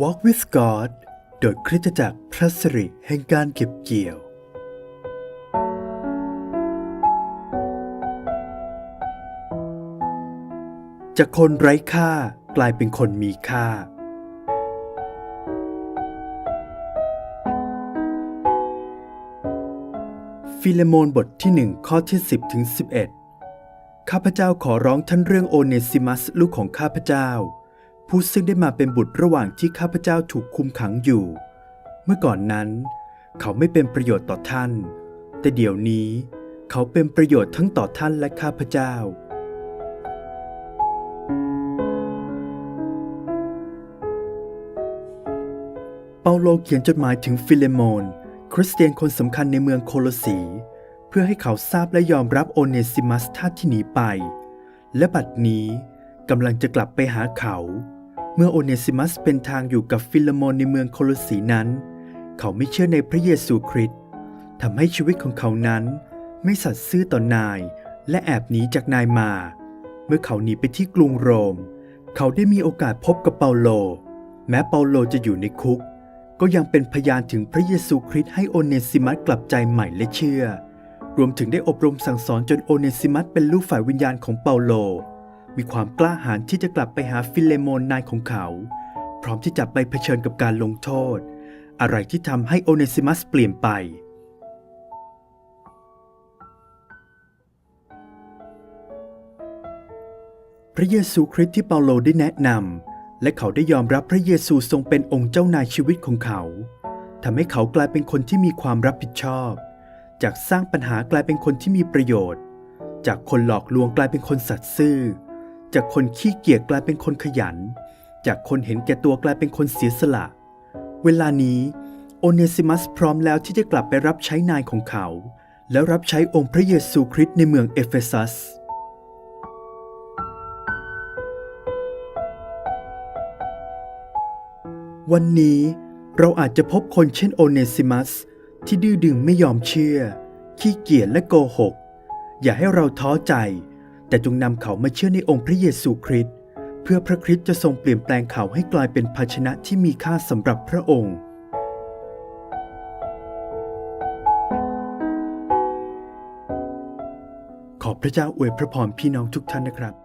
Walk with God โดยคริสตจักรพระสิริแห่งการเก็บเกี่ยว จากคนไร้ค่ากลายเป็นคนมีค่า ฟิเลโมนบทที่หนึ่งข้อที่ 10 ถึง 11 ข้าพเจ้าขอร้องท่านเรื่องโอเนซิมัสลูกของข้าพเจ้า ผู้ซึ่งได้มาเป็นบุตรระหว่างที่ข้าพเจ้าถูกคุมขังอยู่ เมื่อก่อนนั้น เขาไม่เป็นประโยชน์ต่อท่าน แต่เดี๋ยวนี้ เขาเป็นประโยชน์ทั้งต่อท่านและข้าพเจ้า เปาโลเขียนจดหมายถึงฟิเลโมน คริสเตียนคนสำคัญในเมืองโคโลสี เพื่อให้เขาทราบและยอมรับโอเนซิมัสท่าที่หนีไป และบัดนี้ กำลังจะกลับไปหาเขา เมื่อโอเนซิมัสเป็นทางอยู่กับฟิลโมนในเมืองโคลสีนั้น เขาไม่เชื่อในพระเยซูคริสต์ทำให้ชีวิตของเขานั้นไม่สัตย์ซื่อต่อนาย และแอบหนีจากนายมา เมื่อเขาหนีไปที่กรุงโรม เขาได้มีโอกาสพบกับเปาโล แม้เปาโลจะอยู่ในคุก ก็ยังเป็นพยานถึงพระเยซูคริสต์ให้โอเนซิมัสกลับใจใหม่และเชื่อ รวมถึงได้อบรมสั่งสอนจนโอเนซิมัสเป็นลูกฝ่ายวิญญาณของเปาโล มีความกล้าหาญที่จะกลับไปหาฟิเลโมนนายของเขา พร้อมที่จะไปเผชิญกับการลงโทษ อะไรที่ทำให้โอเนซิมัสเปลี่ยนไป พระเยซูคริสต์ที่เปาโลได้แนะนำและเขาได้ยอมรับพระเยซูทรงเป็นองค์เจ้านายชีวิตของเขาทำให้เขากลายเป็นคนที่มีความรับผิดชอบ จากสร้างปัญหากลายเป็นคนที่มีประโยชน์ จากคนหลอกลวงกลายเป็นคนสัตย์ซื่อ จากคนขี้เกียจกลายเป็นคนขยัน จากคนเห็นแก่ตัวกลายเป็นคนเสียสละ เวลานี้โอเนซิมัสพร้อมแล้วที่จะกลับไปรับใช้นายของเขา แล้วรับใช้องค์พระเยซูคริสต์ในเมืองเอเฟซัสวันนี้เราอาจจะพบคนเช่นโอเนซิมัส ที่ดื้อดึงไม่ยอมเชื่อ ขี้เกียจและโกหก อย่าให้เราท้อใจ แต่จงนำเขามาเชื่อในองค์พระเยซูคริสต์เพื่อพระคริสต์จะทรงเปลี่ยนแปลงเขาให้กลายเป็นภาชนะที่มีค่าสำหรับพระองค์ขอพระเจ้าอวยพระพรพี่น้องทุกท่านนะครับ